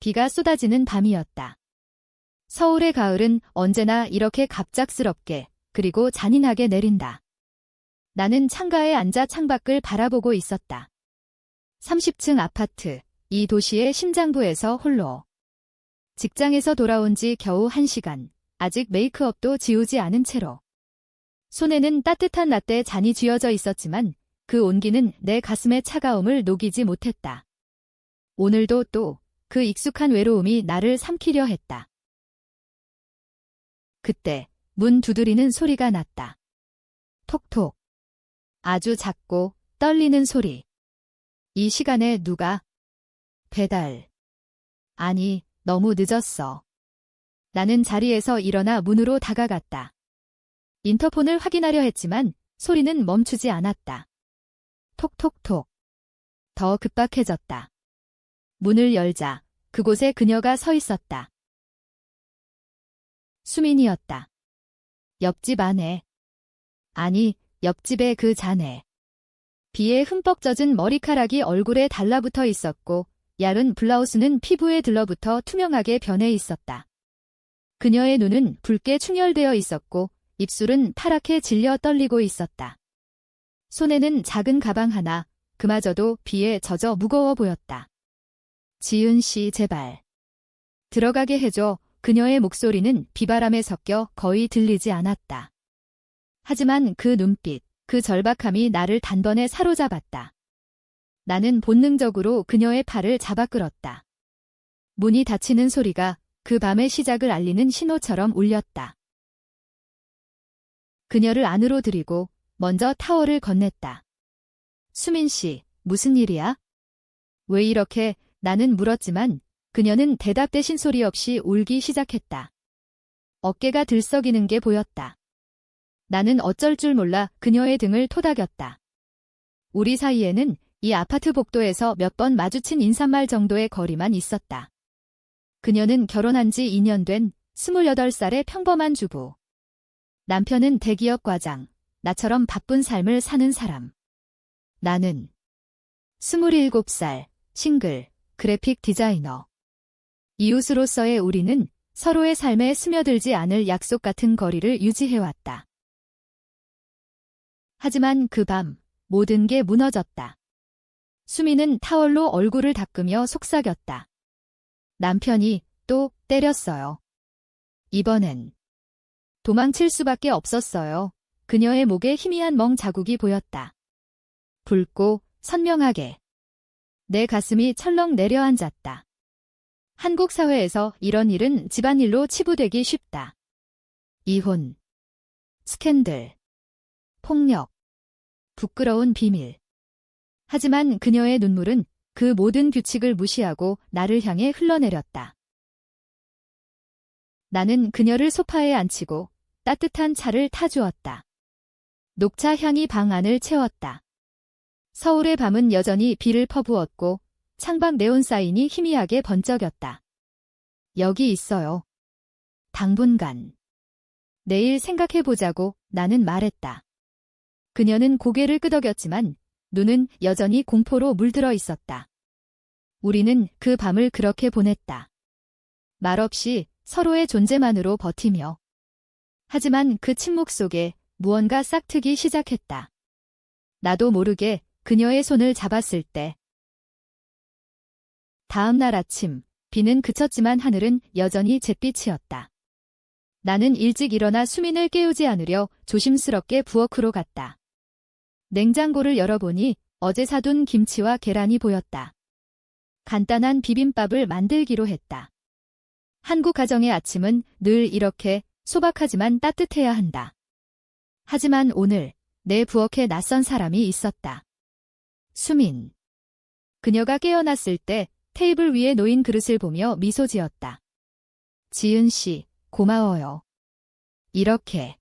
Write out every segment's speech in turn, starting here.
비가 쏟아지는 밤이었다. 서울의 가을은 언제나 이렇게 갑작스럽게 그리고 잔인하게 내린다. 나는 창가에 앉아 창밖을 바라보고 있었다. 30층 아파트, 이 도시의 심장부에서 홀로. 직장에서 돌아온 지 겨우 1시간, 아직 메이크업도 지우지 않은 채로. 손에는 따뜻한 라떼 잔이 쥐어져 있었지만 그 온기는 내 가슴의 차가움을 녹이지 못했다. 오늘도 또 그 익숙한 외로움이 나를 삼키려 했다. 그때 문 두드리는 소리가 났다. 톡톡. 아주 작고 떨리는 소리. 이 시간에 누가? 배달. 아니, 너무 늦었어. 나는 자리에서 일어나 문으로 다가갔다. 인터폰을 확인하려 했지만 소리는 멈추지 않았다. 톡톡톡. 더 급박해졌다. 문을 열자 그곳에 그녀가 서 있었다. 수민이었다. 옆집 아내. 아니, 옆집의 그 자네. 비에 흠뻑 젖은 머리카락이 얼굴에 달라붙어 있었고, 얇은 블라우스는 피부에 들러붙어 투명하게 변해 있었다. 그녀의 눈은 붉게 충혈되어 있었고, 입술은 파랗게 질려 떨리고 있었다. 손에는 작은 가방 하나, 그마저도 비에 젖어 무거워 보였다. 지은 씨 제발. 들어가게 해줘. 그녀의 목소리는 비바람에 섞여 거의 들리지 않았다. 하지만 그 눈빛, 그 절박함이 나를 단번에 사로잡았다. 나는 본능적으로 그녀의 팔을 잡아 끌었다. 문이 닫히는 소리가 그 밤의 시작을 알리는 신호처럼 울렸다. 그녀를 안으로 들이고 먼저 타워를 건넸다. 수민 씨, 무슨 일이야? 왜 이렇게 나는 물었지만 그녀는 대답 대신 소리 없이 울기 시작했다. 어깨가 들썩이는 게 보였다. 나는 어쩔 줄 몰라 그녀의 등을 토닥였다. 우리 사이에는 이 아파트 복도에서 몇 번 마주친 인사말 정도의 거리만 있었다. 그녀는 결혼한 지 2년 된 28살의 평범한 주부. 남편은 대기업 과장, 나처럼 바쁜 삶을 사는 사람. 나는 27살, 싱글, 그래픽 디자이너. 이웃으로서의 우리는 서로의 삶에 스며들지 않을 약속 같은 거리를 유지해왔다. 하지만 그 밤, 모든 게 무너졌다. 수미는 타월로 얼굴을 닦으며 속삭였다. 남편이 또 때렸어요. 이번엔 도망칠 수밖에 없었어요. 그녀의 목에 희미한 멍 자국이 보였다. 붉고 선명하게. 내 가슴이 철렁 내려앉았다. 한국 사회에서 이런 일은 집안일로 치부되기 쉽다. 이혼, 스캔들, 폭력, 부끄러운 비밀. 하지만 그녀의 눈물은 그 모든 규칙을 무시하고 나를 향해 흘러내렸다. 나는 그녀를 소파에 앉히고 따뜻한 차를 타주었다. 녹차 향이 방 안을 채웠다. 서울의 밤은 여전히 비를 퍼부었고 창밖 네온 사인이 희미하게 번쩍였다. 여기 있어요. 당분간. 내일 생각해보자고 나는 말했다. 그녀는 고개를 끄덕였지만 눈은 여전히 공포로 물들어 있었다. 우리는 그 밤을 그렇게 보냈다. 말없이 서로의 존재만으로 버티며. 하지만 그 침묵 속에 무언가 싹트기 시작했다. 나도 모르게 그녀의 손을 잡았을 때 다음 날 아침, 비는 그쳤지만 하늘은 여전히 잿빛이었다. 나는 일찍 일어나 수민을 깨우지 않으려 조심스럽게 부엌으로 갔다. 냉장고를 열어보니 어제 사둔 김치와 계란이 보였다. 간단한 비빔밥을 만들기로 했다. 한국 가정의 아침은 늘 이렇게 소박하지만 따뜻해야 한다. 하지만 오늘 내 부엌에 낯선 사람이 있었다. 수민. 그녀가 깨어났을 때 테이블 위에 놓인 그릇을 보며 미소 지었다. 지은 씨, 고마워요. 이렇게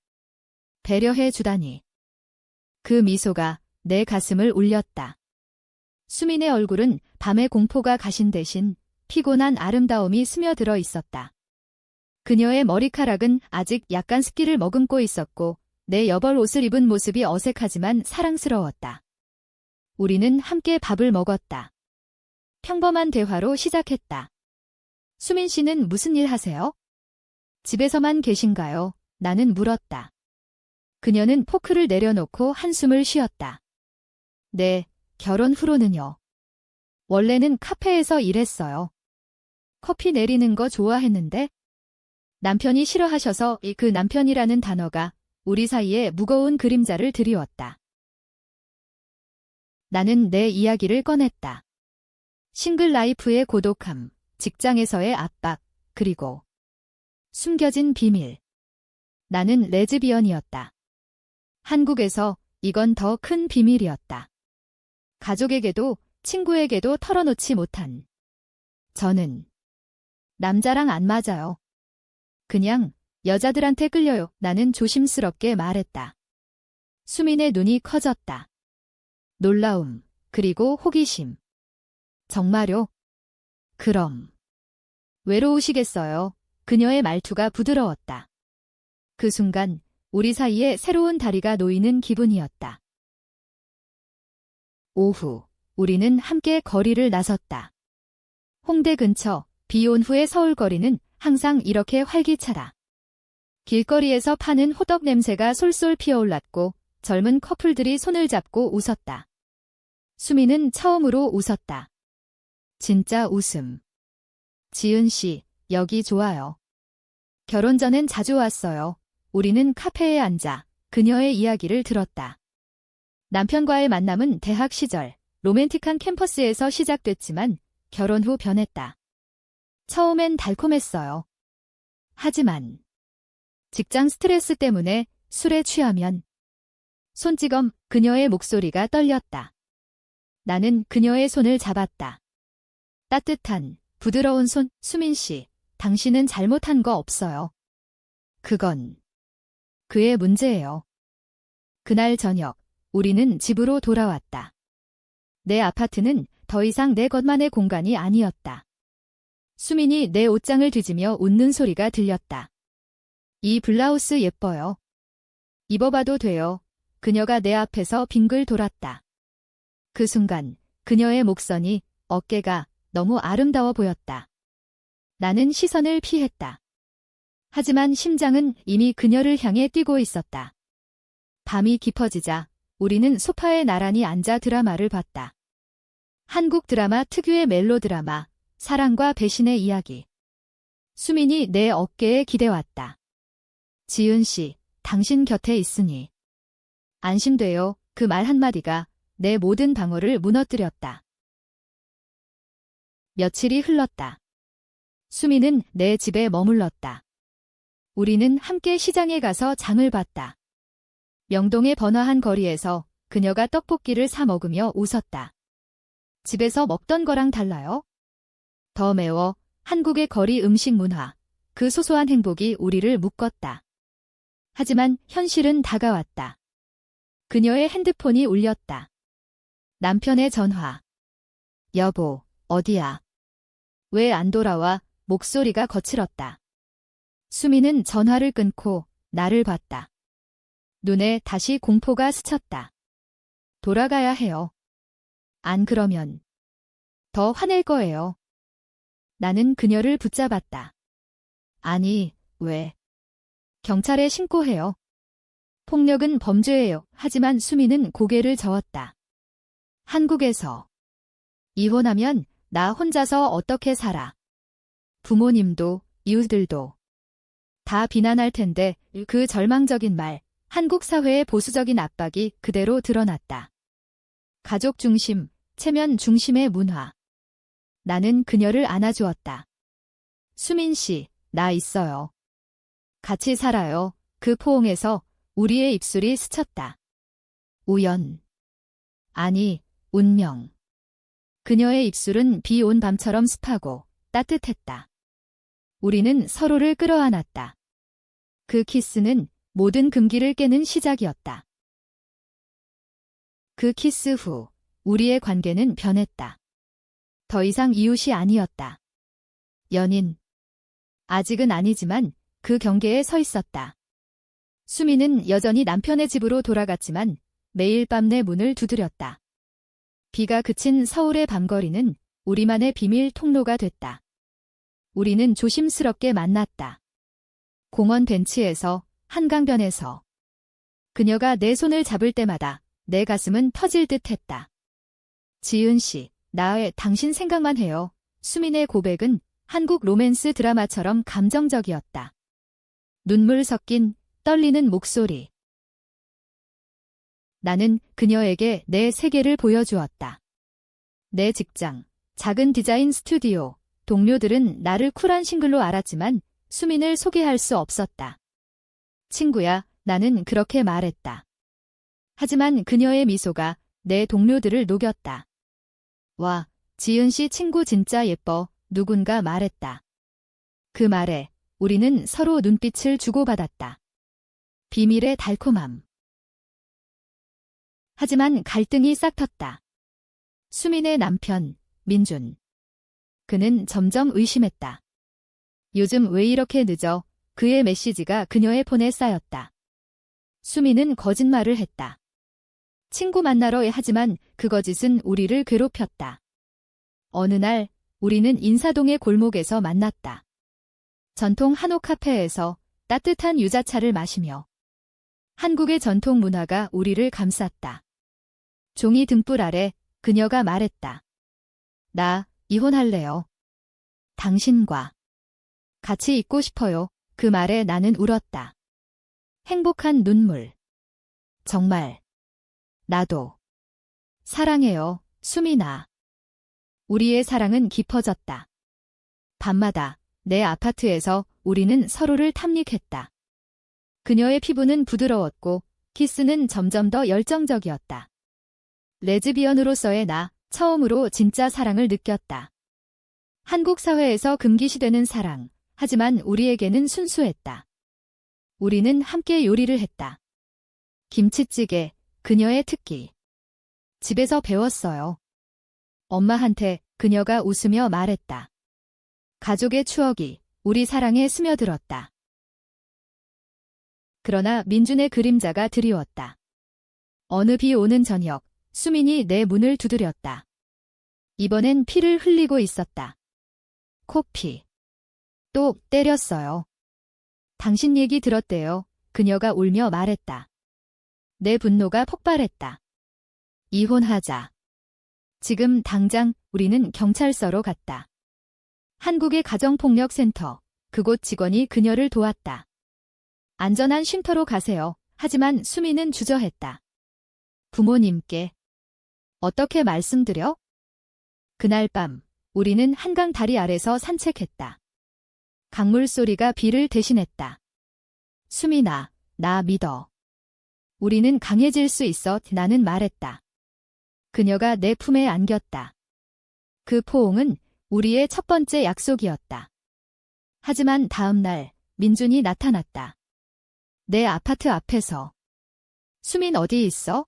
배려해 주다니. 그 미소가 내 가슴을 울렸다. 수민의 얼굴은 밤의 공포가 가신 대신 피곤한 아름다움이 스며들어 있었다. 그녀의 머리카락은 아직 약간 습기를 머금고 있었고 내 여벌 옷을 입은 모습이 어색하지만 사랑스러웠다. 우리는 함께 밥을 먹었다. 평범한 대화로 시작했다. 수민 씨는 무슨 일 하세요? 집에서만 계신가요? 나는 물었다. 그녀는 포크를 내려놓고 한숨을 쉬었다. 네, 결혼 후로는요. 원래는 카페에서 일했어요. 커피 내리는 거 좋아했는데 남편이 싫어하셔서 이그 남편이라는 단어가 우리 사이에 무거운 그림자를 드리웠다. 나는 내 이야기를 꺼냈다. 싱글 라이프의 고독함, 직장에서의 압박, 그리고 숨겨진 비밀. 나는 레즈비언이었다. 한국에서 이건 더 큰 비밀이었다. 가족에게도 친구에게도 털어놓지 못한. 저는 남자랑 안 맞아요. 그냥 여자들한테 끌려요. 나는 조심스럽게 말했다. 수민의 눈이 커졌다. 놀라움, 그리고 호기심. 정말요? 그럼. 외로우시겠어요. 그녀의 말투가 부드러웠다. 그 순간 우리 사이에 새로운 다리가 놓이는 기분이었다. 오후, 우리는 함께 거리를 나섰다. 홍대 근처, 비온 후의 서울 거리는 항상 이렇게 활기차다. 길거리에서 파는 호떡 냄새가 솔솔 피어올랐고 젊은 커플들이 손을 잡고 웃었다. 수미는 처음으로 웃었다. 진짜 웃음. 지은 씨, 여기 좋아요. 결혼 전엔 자주 왔어요. 우리는 카페에 앉아 그녀의 이야기를 들었다. 남편과의 만남은 대학 시절 로맨틱한 캠퍼스에서 시작됐지만 결혼 후 변했다. 처음엔 달콤했어요. 하지만 직장 스트레스 때문에 술에 취하면 손찌검 그녀의 목소리가 떨렸다. 나는 그녀의 손을 잡았다. 따뜻한, 부드러운 손, 수민 씨, 당신은 잘못한 거 없어요. 그건 그의 문제예요. 그날 저녁, 우리는 집으로 돌아왔다. 내 아파트는 더 이상 내 것만의 공간이 아니었다. 수민이 내 옷장을 뒤지며 웃는 소리가 들렸다. 이 블라우스 예뻐요. 입어봐도 돼요. 그녀가 내 앞에서 빙글 돌았다. 그 순간 그녀의 목선이 어깨가 너무 아름다워 보였다. 나는 시선을 피했다. 하지만 심장은 이미 그녀를 향해 뛰고 있었다. 밤이 깊어지자 우리는 소파에 나란히 앉아 드라마를 봤다. 한국 드라마 특유의 멜로드라마, 사랑과 배신의 이야기. 수민이 내 어깨에 기대왔다. 지은 씨, 당신 곁에 있으니. 안심돼요. 그 말 한마디가 내 모든 방어를 무너뜨렸다. 며칠이 흘렀다. 수미는 내 집에 머물렀다. 우리는 함께 시장에 가서 장을 봤다. 명동의 번화한 거리에서 그녀가 떡볶이를 사 먹으며 웃었다. 집에서 먹던 거랑 달라요? 더 매워 한국의 거리 음식 문화, 그 소소한 행복이 우리를 묶었다. 하지만 현실은 다가왔다. 그녀의 핸드폰이 울렸다. 남편의 전화. 여보, 어디야? 왜 안 돌아와? 목소리가 거칠었다. 수미는 전화를 끊고 나를 봤다. 눈에 다시 공포가 스쳤다. 돌아가야 해요. 안 그러면 더 화낼 거예요. 나는 그녀를 붙잡았다. 아니, 왜? 경찰에 신고해요. 폭력은 범죄예요. 하지만 수미는 고개를 저었다. 한국에서 이혼하면 나 혼자서 어떻게 살아? 부모님도 이웃들도 다 비난할 텐데 그 절망적인 말, 한국 사회의 보수적인 압박이 그대로 드러났다. 가족 중심, 체면 중심의 문화. 나는 그녀를 안아주었다. 수민 씨, 나 있어요. 같이 살아요. 그 포옹에서 우리의 입술이 스쳤다. 우연. 아니, 운명. 그녀의 입술은 비 온 밤처럼 습하고 따뜻했다. 우리는 서로를 끌어안았다. 그 키스는 모든 금기를 깨는 시작이었다. 그 키스 후 우리의 관계는 변했다. 더 이상 이웃이 아니었다. 연인. 아직은 아니지만 그 경계에 서 있었다. 수미는 여전히 남편의 집으로 돌아갔지만 매일 밤 내 문을 두드렸다. 비가 그친 서울의 밤거리는 우리만의 비밀 통로가 됐다. 우리는 조심스럽게 만났다. 공원 벤치에서, 한강변에서. 그녀가 내 손을 잡을 때마다 내 가슴은 터질 듯 했다. 지은 씨, 나의 당신 생각만 해요. 수민의 고백은 한국 로맨스 드라마처럼 감정적이었다. 눈물 섞인 떨리는 목소리. 나는 그녀에게 내 세계를 보여주었다. 내 직장, 작은 디자인 스튜디오, 동료들은 나를 쿨한 싱글로 알았지만 수민을 소개할 수 없었다. 친구야, 나는 그렇게 말했다. 하지만 그녀의 미소가 내 동료들을 녹였다. 와, 지은 씨 친구 진짜 예뻐, 누군가 말했다. 그 말에 우리는 서로 눈빛을 주고받았다. 비밀의 달콤함. 하지만 갈등이 싹텄다. 수민의 남편, 민준. 그는 점점 의심했다. 요즘 왜 이렇게 늦어? 그의 메시지가 그녀의 폰에 쌓였다. 수민은 거짓말을 했다. 친구 만나러 하지만 그 거짓은 우리를 괴롭혔다. 어느 날 우리는 인사동의 골목에서 만났다. 전통 한옥 카페에서 따뜻한 유자차를 마시며 한국의 전통 문화가 우리를 감쌌다. 종이 등불 아래 그녀가 말했다. 나 이혼할래요. 당신과 같이 있고 싶어요. 그 말에 나는 울었다. 행복한 눈물. 정말. 나도. 사랑해요, 수민아. 우리의 사랑은 깊어졌다. 밤마다 내 아파트에서 우리는 서로를 탐닉했다. 그녀의 피부는 부드러웠고 키스는 점점 더 열정적이었다. 레즈비언으로서의 나 처음으로 진짜 사랑을 느꼈다. 한국 사회에서 금기시되는 사랑, 하지만 우리에게는 순수했다. 우리는 함께 요리를 했다. 김치찌개, 그녀의 특기. 집에서 배웠어요. 엄마한테 그녀가 웃으며 말했다. 가족의 추억이 우리 사랑에 스며들었다. 그러나 민준의 그림자가 드리웠다. 어느 비 오는 저녁, 수민이 내 문을 두드렸다. 이번엔 피를 흘리고 있었다. 코피. 또 때렸어요. 당신 얘기 들었대요. 그녀가 울며 말했다. 내 분노가 폭발했다. 이혼하자. 지금 당장 우리는 경찰서로 갔다. 한국의 가정폭력센터, 그곳 직원이 그녀를 도왔다. 안전한 쉼터로 가세요. 하지만 수미는 주저했다. 부모님께 어떻게 말씀드려? 그날 밤 우리는 한강 다리 아래서 산책했다. 강물 소리가 비를 대신했다. 수민아, 나 믿어. 우리는 강해질 수 있어 나는 말했다. 그녀가 내 품에 안겼다. 그 포옹은 우리의 첫 번째 약속이었다. 하지만 다음 날 민준이 나타났다. 내 아파트 앞에서. 수민 어디 있어?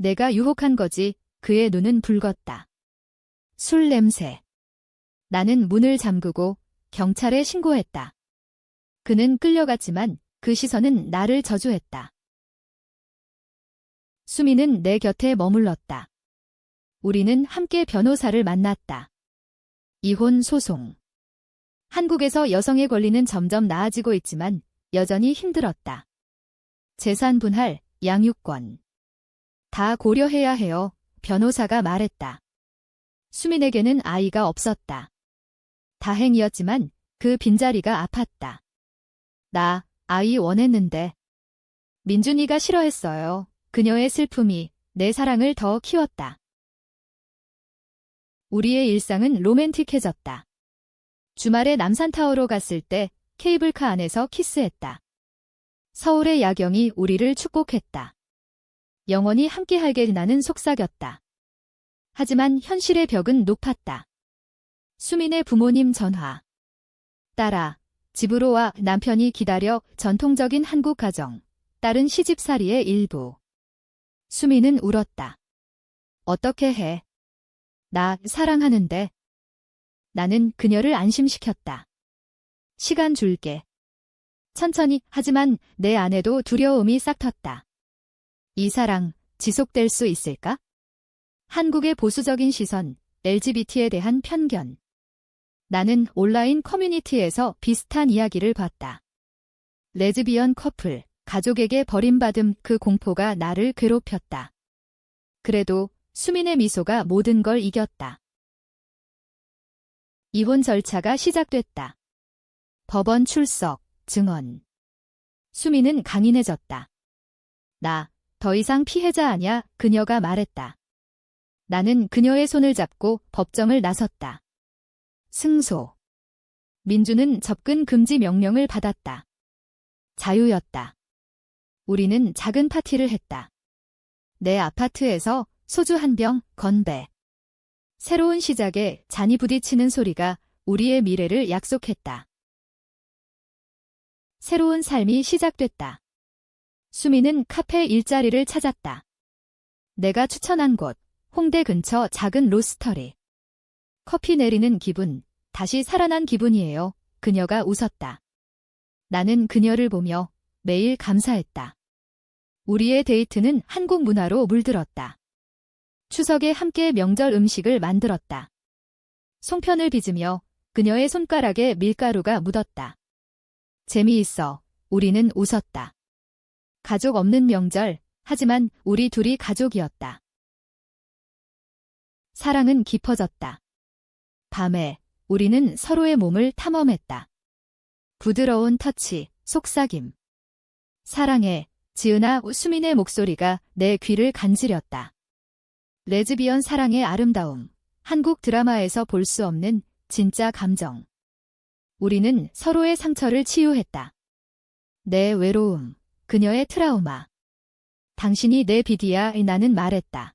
내가 유혹한 거지. 그의 눈은 붉었다. 술 냄새. 나는 문을 잠그고 경찰에 신고했다. 그는 끌려갔지만 그 시선은 나를 저주했다. 수미는 내 곁에 머물렀다. 우리는 함께 변호사를 만났다. 이혼 소송. 한국에서 여성의 권리는 점점 나아지고 있지만 여전히 힘들었다. 재산 분할, 양육권. 다 고려해야 해요. 변호사가 말했다. 수민에게는 아이가 없었다. 다행이었지만 그 빈자리가 아팠다. 나 아이 원했는데. 민준이가 싫어했어요. 그녀의 슬픔이 내 사랑을 더 키웠다. 우리의 일상은 로맨틱해졌다. 주말에 남산타워로 갔을 때 케이블카 안에서 키스했다. 서울의 야경이 우리를 축복했다. 영원히 함께하게 나는 속삭였다. 하지만 현실의 벽은 높았다. 수민의 부모님 전화. 딸아, 집으로 와 남편이 기다려 전통적인 한국 가정. 딸은 시집살이의 일부. 수민은 울었다. 어떻게 해? 나 사랑하는데. 나는 그녀를 안심시켰다. 시간 줄게. 천천히 하지만 내 안에도 두려움이 싹 텄다. 이 사랑 지속될 수 있을까? 한국의 보수적인 시선, LGBT에 대한 편견. 나는 온라인 커뮤니티에서 비슷한 이야기를 봤다. 레즈비언 커플, 가족에게 버림받음 그 공포가 나를 괴롭혔다. 그래도 수민의 미소가 모든 걸 이겼다. 이혼 절차가 시작됐다. 법원 출석, 증언. 수민은 강인해졌다. 나, 더 이상 피해자 아냐, 그녀가 말했다. 나는 그녀의 손을 잡고 법정을 나섰다. 승소. 민주는 접근 금지 명령을 받았다. 자유였다. 우리는 작은 파티를 했다. 내 아파트에서 소주 한 병 건배. 새로운 시작에 잔이 부딪히는 소리가 우리의 미래를 약속했다. 새로운 삶이 시작됐다. 수미는 카페 일자리를 찾았다. 내가 추천한 곳, 홍대 근처 작은 로스터리. 커피 내리는 기분, 다시 살아난 기분이에요. 그녀가 웃었다. 나는 그녀를 보며 매일 감사했다. 우리의 데이트는 한국 문화로 물들었다. 추석에 함께 명절 음식을 만들었다. 송편을 빚으며 그녀의 손가락에 밀가루가 묻었다. 재미있어. 우리는 웃었다. 가족 없는 명절, 하지만 우리 둘이 가족이었다. 사랑은 깊어졌다. 밤에 우리는 서로의 몸을 탐험했다. 부드러운 터치, 속삭임. 사랑해, 지은아 수민의 목소리가 내 귀를 간지렸다. 레즈비언 사랑의 아름다움. 한국 드라마에서 볼 수 없는 진짜 감정. 우리는 서로의 상처를 치유했다. 내 외로움, 그녀의 트라우마. 당신이 내 비디야 나는 말했다.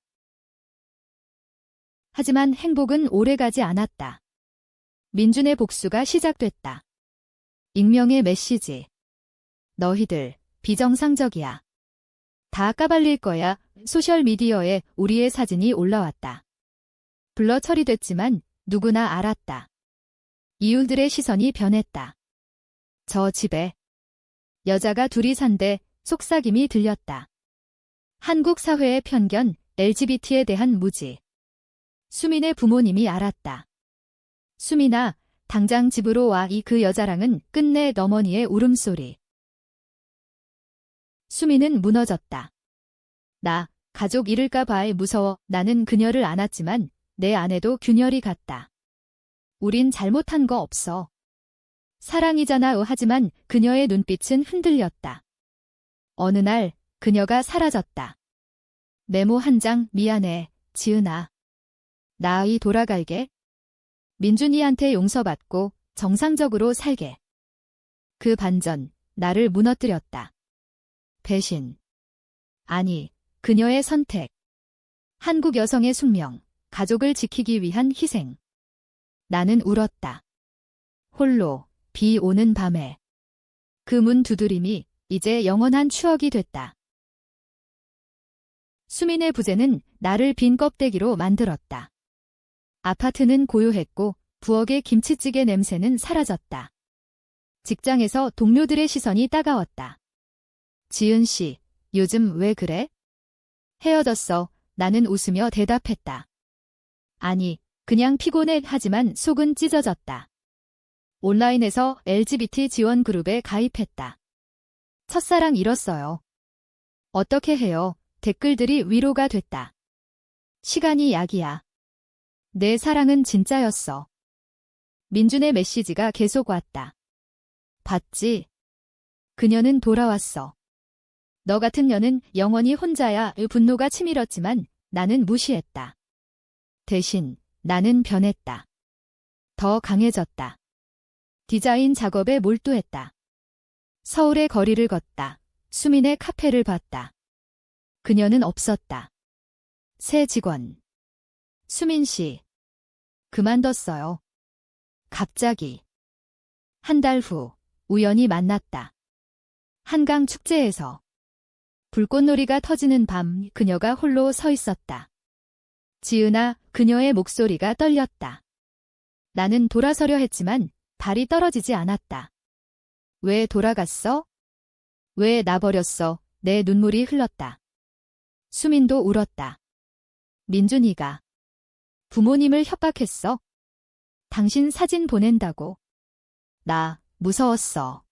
하지만 행복은 오래가지 않았다. 민준의 복수가 시작됐다. 익명의 메시지. 너희들 비정상적이야. 다 까발릴 거야. 소셜미디어에 우리의 사진이 올라왔다. 블러 처리됐지만 누구나 알았다. 이웃들의 시선이 변했다. 저 집에 여자가 둘이 산데 속삭임이 들렸다. 한국 사회의 편견, LGBT에 대한 무지. 수민의 부모님이 알았다. 수민아, 당장 집으로 와 이 그 여자랑은 끝내 너머니의 울음소리. 수민은 무너졌다. 나, 가족 잃을까봐 무서워 나는 그녀를 안았지만 내 아내도 균열이 같다. 우린 잘못한 거 없어. 사랑이잖아 하지만 그녀의 눈빛은 흔들렸다. 어느 날 그녀가 사라졌다. 메모 한 장 미안해, 지은아. 나이 돌아갈게. 민준이한테 용서받고 정상적으로 살게. 그 반전, 나를 무너뜨렸다. 배신. 아니, 그녀의 선택. 한국 여성의 숙명, 가족을 지키기 위한 희생. 나는 울었다. 홀로, 비 오는 밤에. 그 문 두드림이 이제 영원한 추억이 됐다. 수민의 부재는 나를 빈 껍데기로 만들었다. 아파트는 고요했고 부엌의 김치찌개 냄새는 사라졌다. 직장에서 동료들의 시선이 따가웠다. 지은 씨, 요즘 왜 그래? 헤어졌어. 나는 웃으며 대답했다. 아니, 그냥 피곤해 하지만 속은 찢어졌다. 온라인에서 LGBT 지원 그룹에 가입했다. 첫사랑 잃었어요. 어떻게 해요? 댓글들이 위로가 됐다. 시간이 약이야. 내 사랑은 진짜였어. 민준의 메시지가 계속 왔다. 봤지? 그녀는 돌아왔어. 너 같은 년은 영원히 혼자야. 분노가 치밀었지만 나는 무시했다. 대신 나는 변했다. 더 강해졌다. 디자인 작업에 몰두했다. 서울의 거리를 걷다. 수민의 카페를 봤다. 그녀는 없었다. 새 직원. 수민 씨. 그만뒀어요. 갑자기. 한 달 후, 우연히 만났다. 한강 축제에서. 불꽃놀이가 터지는 밤, 그녀가 홀로 서 있었다. 지은아, 그녀의 목소리가 떨렸다. 나는 돌아서려 했지만 발이 떨어지지 않았다. 왜 돌아갔어? 왜 나버렸어? 내 눈물이 흘렀다. 수민도 울었다. 민준이가 부모님을 협박했어? 당신 사진 보낸다고. 나 무서웠어.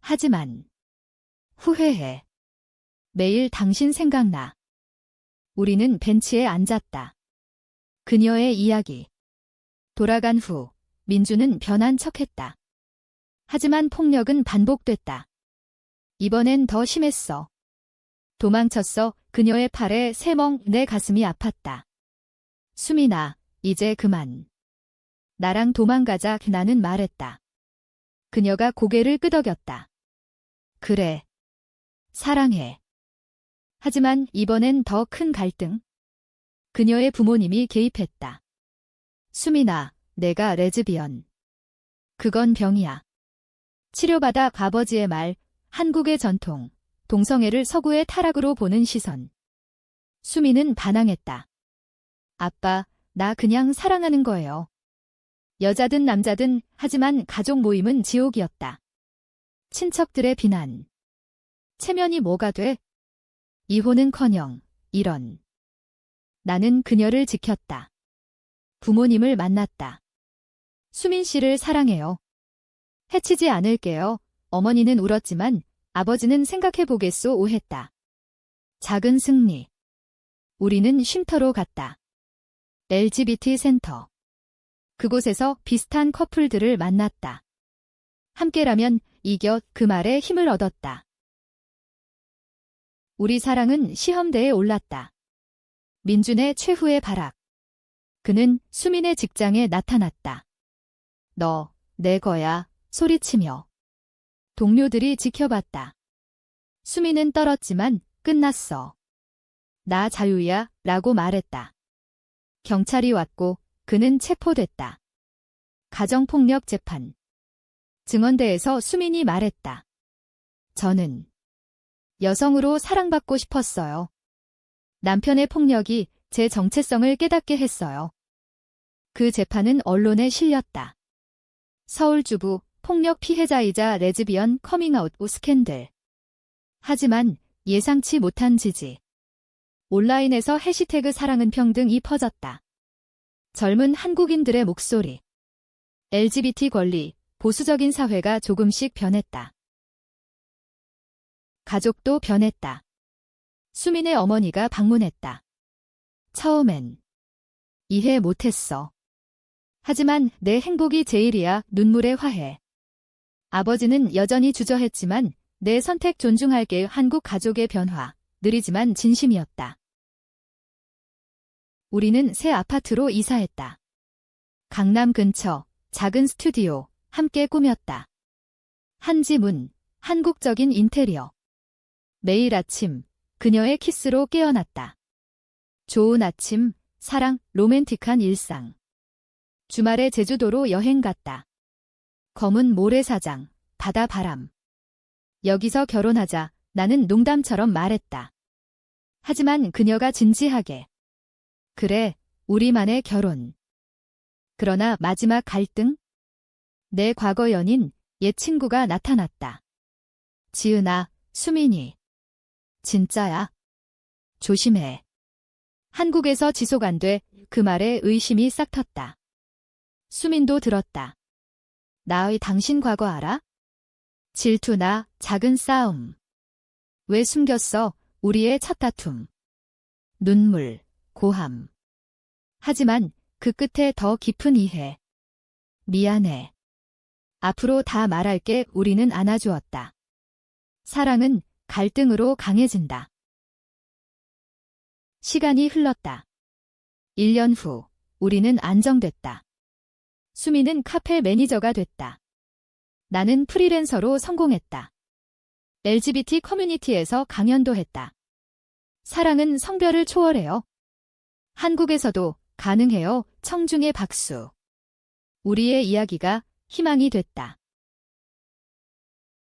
하지만 후회해. 매일 당신 생각나. 우리는 벤치에 앉았다. 그녀의 이야기. 돌아간 후 민주는 변한 척했다. 하지만 폭력은 반복됐다. 이번엔 더 심했어. 도망쳤어. 그녀의 팔에 새멍 내 가슴이 아팠다. 수민아, 이제 그만. 나랑 도망가자 나는 말했다. 그녀가 고개를 끄덕였다. 그래. 사랑해. 하지만 이번엔 더 큰 갈등. 그녀의 부모님이 개입했다. 수민아, 내가 레즈비언. 그건 병이야. 치료받아 아버지의 말, 한국의 전통, 동성애를 서구의 타락으로 보는 시선. 수민은 반항했다. 아빠, 나 그냥 사랑하는 거예요. 여자든 남자든 하지만 가족 모임은 지옥이었다. 친척들의 비난. 체면이 뭐가 돼? 이혼은커녕 이런. 나는 그녀를 지켰다. 부모님을 만났다. 수민 씨를 사랑해요. 해치지 않을게요. 어머니는 울었지만 아버지는 생각해보겠소 오했다. 작은 승리. 우리는 쉼터로 갔다. LGBT 센터. 그곳에서 비슷한 커플들을 만났다. 함께라면 이겨 그 말에 힘을 얻었다. 우리 사랑은 시험대에 올랐다. 민준의 최후의 발악. 그는 수민의 직장에 나타났다. 너, 내 거야, 소리치며. 동료들이 지켜봤다. 수민은 떨었지만 끝났어. 나 자유야, 라고 말했다. 경찰이 왔고 그는 체포됐다. 가정폭력 재판. 증언대에서 수민이 말했다. 저는 여성으로 사랑받고 싶었어요. 남편의 폭력이 제 정체성을 깨닫게 했어요. 그 재판은 언론에 실렸다. 서울주부 폭력 피해자이자 레즈비언 커밍아웃 후 스캔들. 하지만 예상치 못한 지지. 온라인에서 해시태그 사랑은 평등이 퍼졌다. 젊은 한국인들의 목소리. LGBT 권리, 보수적인 사회가 조금씩 변했다. 가족도 변했다. 수민의 어머니가 방문했다. 처음엔 이해 못했어. 하지만 내 행복이 제일이야 눈물의 화해. 아버지는 여전히 주저했지만 내 선택 존중할게 한국 가족의 변화, 느리지만 진심이었다. 우리는 새 아파트로 이사했다. 강남 근처 작은 스튜디오 함께 꾸몄다. 한지문, 한국적인 인테리어. 매일 아침 그녀의 키스로 깨어났다. 좋은 아침, 사랑, 로맨틱한 일상. 주말에 제주도로 여행 갔다. 검은 모래사장, 바다 바람. 여기서 결혼하자 나는 농담처럼 말했다. 하지만 그녀가 진지하게 그래, 우리만의 결혼. 그러나 마지막 갈등? 내 과거 연인, 옛 친구가 나타났다. 지은아, 수민이. 진짜야. 조심해. 한국에서 지속 안 돼, 그 말에 의심이 싹 텄다. 수민도 들었다. 나의 당신 과거 알아? 질투나 작은 싸움. 왜 숨겼어, 우리의 첫 다툼. 눈물. 고함. 하지만 그 끝에 더 깊은 이해. 미안해. 앞으로 다 말할게 우리는 안아주었다. 사랑은 갈등으로 강해진다. 시간이 흘렀다. 1년 후, 우리는 안정됐다. 수미는 카페 매니저가 됐다. 나는 프리랜서로 성공했다. LGBT 커뮤니티에서 강연도 했다. 사랑은 성별을 초월해요. 한국에서도 가능해요. 청중의 박수. 우리의 이야기가 희망이 됐다.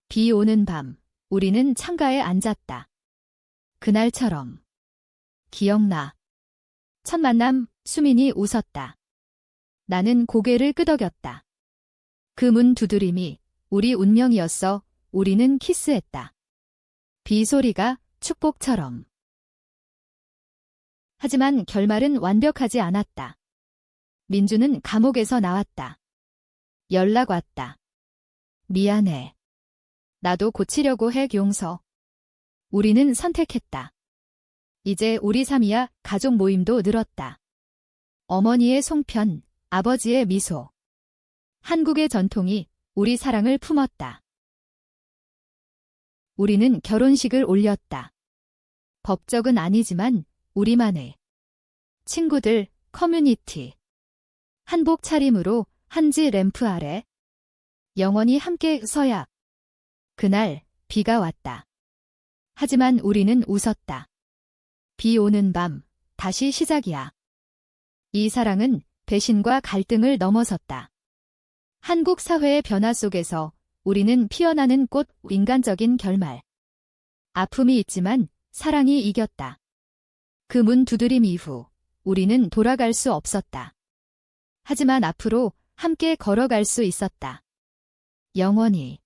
비 오는 밤, 우리는 창가에 앉았다. 그날처럼. 기억나. 첫 만남, 수민이 웃었다. 나는 고개를 끄덕였다. 그 문 두드림이 우리 운명이었어. 우리는 키스했다. 비 소리가 축복처럼. 하지만 결말은 완벽하지 않았다. 민주는 감옥에서 나왔다. 연락 왔다. 미안해. 나도 고치려고 해, 용서. 우리는 선택했다. 이제 우리 삼이야 가족 모임도 늘었다. 어머니의 송편, 아버지의 미소. 한국의 전통이 우리 사랑을 품었다. 우리는 결혼식을 올렸다. 법적은 아니지만 우리만의 친구들, 커뮤니티. 한복 차림으로 한지 램프 아래 영원히 함께 서야. 그날 비가 왔다. 하지만 우리는 웃었다. 비 오는 밤, 다시 시작이야. 이 사랑은 배신과 갈등을 넘어섰다. 한국 사회의 변화 속에서 우리는 피어나는 꽃 인간적인 결말. 아픔이 있지만 사랑이 이겼다. 그 문 두드림 이후 우리는 돌아갈 수 없었다. 하지만 앞으로 함께 걸어갈 수 있었다. 영원히.